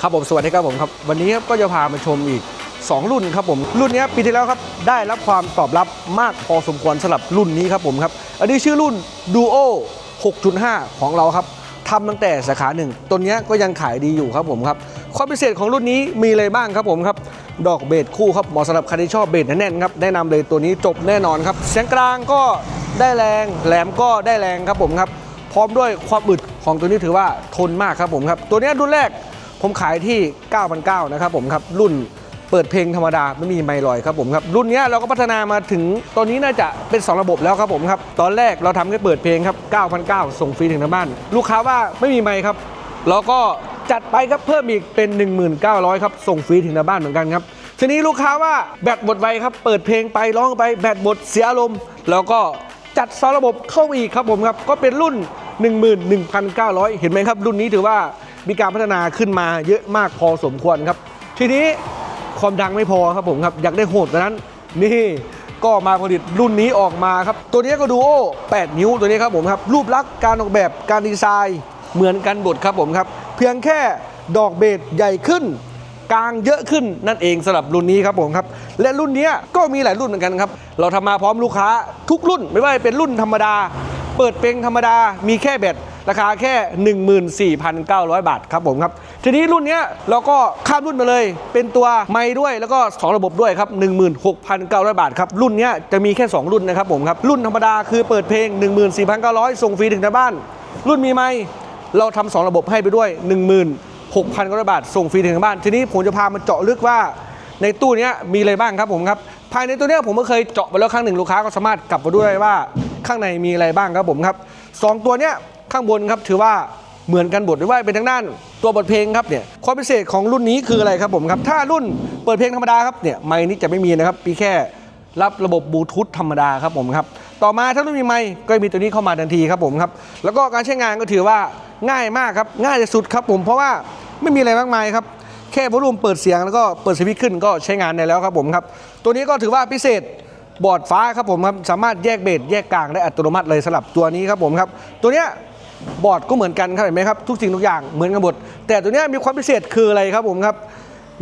ครับผมสวัสดีครับผมครับวันนี้ครับก็จะพามาชมอีก 2 รุ่นครับผมรุ่นนี้ปีที่แล้วครับได้รับความตอบรับมากพอสมควรสำหรับรุ่นนี้ครับผมครับอันนี้ชื่อรุ่น Duo 6.5 ของเราครับทำตั้งแต่สาขาหนึ่งตัวนี้ก็ยังขายดีอยู่ครับผมครับความพิเศษของรุ่นนี้มีอะไรบ้างครับผมครับดอกเบสคู่ครับเหมาะสำหรับใครที่ชอบเบสแน่นๆครับแนะนำเลยตัวนี้จบแน่นอนครับเสียงกลางก็ได้แรงแหลมก็ได้แรงครับผมครับพร้อมด้วยความอึดของตัวนี้ถือว่าทนมากครับผมครับตัวนี้รุ่นแรก ผมขายที่ 9,900นะครับผมครับรุ่นเปิดเพลงธรรมดาไม่มีไมลอยครับผมครับรุ่นนี้เราก็พัฒนามาถึงตอนนี้น่าจะเป็น 2 ระบบแล้วครับผมครับตอนแรกเราทำแค่เปิดเพลงครับ 9,900 ส่งฟรีถึงหน้าบ้าน ลูกค้าว่าไม่มีไมค์ครับเราก็จัดไปครับเพิ่มอีกเป็น 1900ครับส่งฟรีถึงหน้าบ้านเหมือนกันครับทีนี้ลูกค้าว่าแบตหมดไวครับเปิดเพลงไปร้องไปแบตหมดเสียอารมณ์แล้วก็จัดซอระบบเข้าอีกครับผมครับก็เป็นรุ่น 11,900 เห็นไหมครับ รุ่นนี้ถือว่า มีการพัฒนาขึ้นมาเยอะมากพอสมควรครับ ทีนี้ความดังไม่พอครับผมครับอยากได้โหดกว่านั้น นี่ก็มาผลิตรุ่นนี้ออกมาครับ ตัวนี้ก็ดูโอ8นิ้วตัวนี้ครับผมครับ รูปลักษณ์การออกแบบการดีไซน์เหมือนกันบทครับผมครับ เพียงแค่ดอกเบสใหญ่ขึ้น กลางเยอะขึ้นนั่นเองสำหรับรุ่นนี้ครับผมครับ และรุ่นนี้ก็มีหลายรุ่นเหมือนกันครับ เราทำมาพร้อมลูกค้าทุกรุ่น ไม่ว่าจะเป็นรุ่นธรรมดา เปิดเพลงธรรมดามีแค่แบต ราคาแค่ 14,900 บาทครับผมครับ ทีนี้รุ่นนี้เราก็ข้ามรุ่นมาเลย เป็นตัวไม้ด้วยแล้วก็สองระบบด้วยครับ 16,900 บาทครับ รุ่นนี้จะมีแค่ 2 รุ่นนะครับผมครับ รุ่นธรรมดาคือเปิดเพลง 14,900 ส่งฟรีถึงหน้าบ้าน รุ่นมีไม้เราทำสองระบบให้ไปด้วย 16,000กว่าบาท ส่งฟรีถึงหน้าบ้าน ทีนี้ผมจะพามาเจาะลึกว่าในตู้นี้มีอะไรบ้างครับผมครับ ภายในตัวนี้ผมก็เคยเจาะไปแล้วครั้งหนึ่งลูกค้าก็สามารถกลับมาด้วยว่าข้างในมีอะไรบ้างครับผมครับสองตัวเนี้ย ข้างบนครับถือว่าเหมือนกันบทหรือว่าเป็นทางด้านตัวบทเพลงครับเนี่ยความพิเศษของรุ่นนี้คืออะไรครับผมครับ ถ้ารุ่นเปิดเพลงธรรมดาครับเนี่ยไมค์นี้จะไม่มีนะครับมีแค่รับระบบบลูทูธธรรมดาครับผมครับต่อมาถ้ารุ่นมีไมค์ก็มีตัวนี้เข้ามาทันทีครับผมครับแล้วก็การใช้งานก็ถือว่าง่ายมากครับง่ายที่สุดครับผมเพราะว่าไม่มีอะไรมากมายครับแค่วอลลุ่มเปิดเสียงแล้วก็เปิดสวิตช์ขึ้นก็ใช้งานได้แล้วครับผมครับตัวนี้ก็ถือว่าพิเศษบอร์ดฟ้าครับผมครับสามารถแยกเบสแยกกลางได้อัตโนมัติเลยสำหรับตัวนี้ครับผมครับตัวเนี้ย บอร์ดก็เหมือนกันครับเห็นไหมครับทุกสิ่งทุกอย่างเหมือนกันหมดแต่ตัวนี้มีความพิเศษคืออะไรครับผมครับ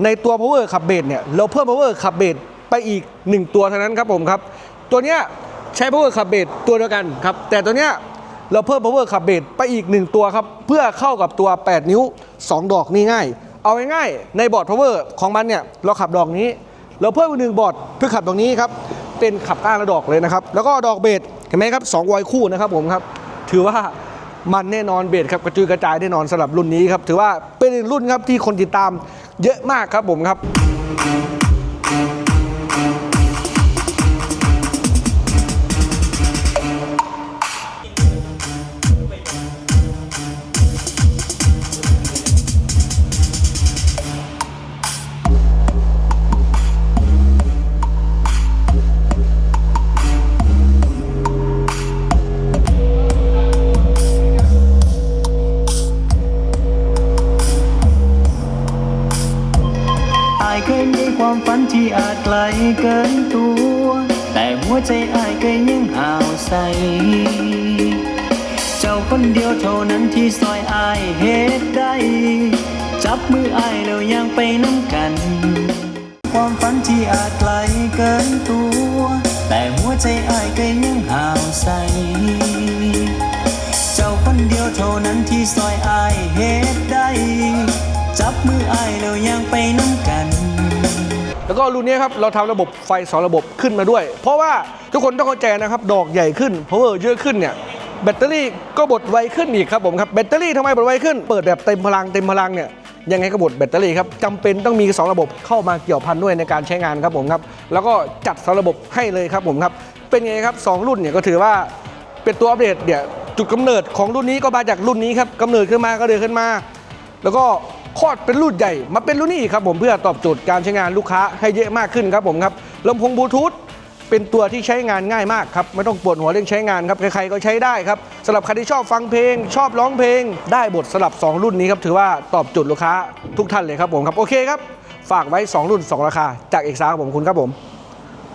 ในตัว power ขับเบสเนี่ยเราเพิ่ม power ขับเบสไปอีก 1 ตัวเท่านั้นครับผมครับตัวนี้ใช้ power ขับเบสตัวเดียวกันครับแต่ตัวนี้เราเพิ่ม power ขับเบสไปอีก 1 ตัวครับเพื่อเข้ากับตัว 8 นิ้ว 2 ดอกนี่ง่าย เอาง่ายๆในบอร์ด power ของมันเนี่ยเราขับดอกนี้ เราเพิ่มอีกหนึ่งบอร์ดเพื่อขับดอกนี้ครับเป็นขับก้านละดอกเลยนะครับแล้วก็ดอกเบสเห็นไหมครับ2วอยคู่นะครับผมครับถือว่า มันแน่นอนเบสครับกระจุยกระจายแน่นอนสำหรับรุ่นนี้ครับถือว่าเป็นรุ่นครับที่คนติดตามเยอะมากครับผมครับายเคยมีความฝันที่อาจไกลเกินตัว แต่หัวใจอายก็ยังห่าวใส เจ้าคนเดียวเท่านั้นที่ซอยอายเหตุใด จับมืออายแล้วยังไปน้ำกัน ความฝันที่อาจไกลเกินตัว แต่หัวใจอายก็ยังห่าวใส เจ้าคนเดียวเท่านั้นที่ซอยอายเหตุใดจับมืออายแล้วยังไปน้ำกัน แล้วก็รุ่นนี้ครับเราทำระบบไฟสองระบบขึ้นมาด้วย เพราะว่าทุกคนต้องเข้าใจนะครับ ดอกใหญ่ขึ้น power เยอะขึ้นเนี่ยแบตเตอรี่ก็บดไวขึ้นอีกครับผมครับแบตเตอรี่ทำไมบดไวขึ้น เปิดแบบเต็มพลังเต็มพลังเนี่ยยังไงก็บดแบตเตอรี่ครับจำเป็นต้องมี 2 ระบบเข้ามาเกี่ยวพันด้วยในการใช้งานครับผมครับ แล้วก็จัดสองระบบให้เลยครับผมครับ เป็นไงครับสองรุ่นเนี่ยก็ถือว่าเป็นตัวอัปเดตเนี่ยจุดกำเนิดของรุ่นนี้ก็มาจากรุ่นนี้ครับกำเนิดขึ้นมาก็เดินขึ้นมา แล้วก็ คลอดเป็นรุ่นใหญ่ มาเป็นรุ่นนี้ครับผมเพื่อตอบโจทย์การใช้งานลูกค้าให้เยอะมากขึ้นครับผมครับลำโพงบลูทูธเป็นตัวที่ใช้งานง่ายมากครับไม่ต้องปวดหัวเรื่องใช้งานครับใครๆก็ใช้ได้ครับสำหรับใครที่ชอบฟังเพลง ชอบร้องเพลง ได้บทสลับ 2 รุ่นนี้ครับถือว่าตอบโจทย์ลูกค้าทุกท่านเลยครับผมครับโอเคครับฝากไว้ 2 รุ่น 2 ราคา จากเอกสารครับผมคุณครับผม